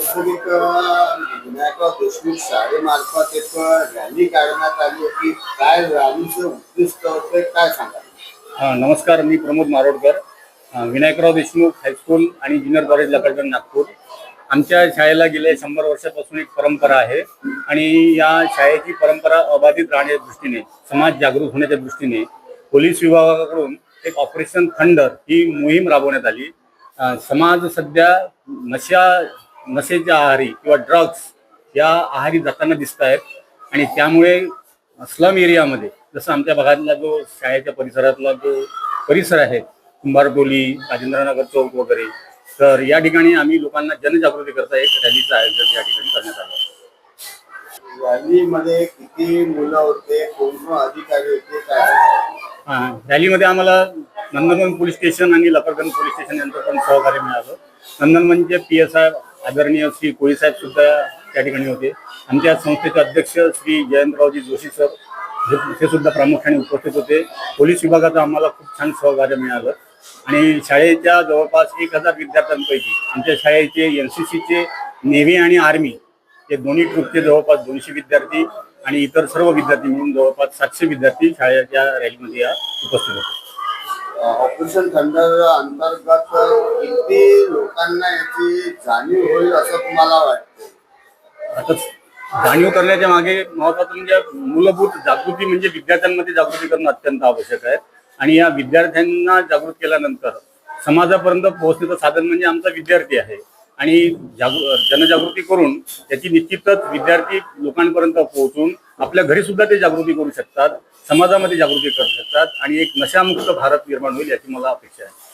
वास्तविक विनायकराव देशमुख शाळेमार्फत एक रॅली काढण्यात आली होती. काय रॅलीचं उद्दिष्ट होते काय सांगा नमस्कार मी प्रमोद मारोडकर. विनायकराव देशमुख हायस्कूल आणि ज्युनियर कॉलेज लकडगण नागपूर. आमच्या शाळेला गेल्या शंभर वर्षापासून एक परंपरा आहे आणि या शाळेची परंपरा अबाधित राहण्याच्या दृष्टीने समाज जागृत होण्याच्या दृष्टीने पोलीस विभागाकडून एक ऑपरेशन थंडर ही मोहीम राबवण्यात आली. समाज सध्या नशा नशेच्या आहारी किंवा ड्रग्स या आहारी जाताना दिसत आहेत आणि त्यामुळे स्लम एरियामध्ये जसं आमच्या भागातला जो शाळेच्या परिसरातला जो परिसर आहे कुंभारटोली राजेंद्रनगर चौक वगैरे तर या ठिकाणी आम्ही लोकांना जनजागृती करता एक रॅलीचं आयोजन या ठिकाणी करण्यात आलं. रॅलीमध्ये किती मुलं होते? कोण अधिकारी होते? काय हा, रॅलीमध्ये आम्हाला नंदनवन पोलीस स्टेशन आणि लकडगण पोलीस स्टेशन यांचं पण सहकार्य मिळालं. नंदनवनचे पी एस आय आदरणीय श्री कोळीसाहेब सुद्धा त्या ठिकाणी होते. आमच्या संस्थेचे अध्यक्ष श्री जयंतरावजी जोशी सर हे- सुद्धा प्रामुख्याने उपस्थित होते. पोलीस विभागाचं आम्हाला खूप छान सहकार्य मिळालं. आणि शाळेच्या जवळपास एक हजार विद्यार्थ्यांपैकी आमच्या शाळेचे एन सी सीचे नेव्ही आणि आर्मी हे दोन्ही ट्रुपचे जवळपास दोनशे विद्यार्थी आणि इतर सर्व विद्यार्थी मिळून जवळपास सातशे विद्यार्थी शाळेच्या रॅलीमध्ये या उपस्थित होते. ऑपरेशन थंडर अंतर्गत किती लोकांना याची जाणीव होईल असं तुम्हाला वाटतं आता जाणीव करण्याच्या मागे महत्वाचं म्हणजे मूलभूत जागृती म्हणजे विद्यार्थ्यांमध्ये जागृती करणं अत्यंत आवश्यक आहे. आणि या विद्यार्थ्यांना जागृत केल्यानंतर समाजापर्यंत पोहोचण्याचं साधन म्हणजे आमचा विद्यार्थी आहे. आणि जागृ जनजागृती करून त्याची निश्चितच विद्यार्थी लोकांपर्यंत पोहोचून आपल्या घरी सुद्धा ते जागृती करू शकतात समाजामध्ये जागृती करू शकतात आणि एक नशामुक्त भारत निर्माण होईल याची मला अपेक्षा आहे.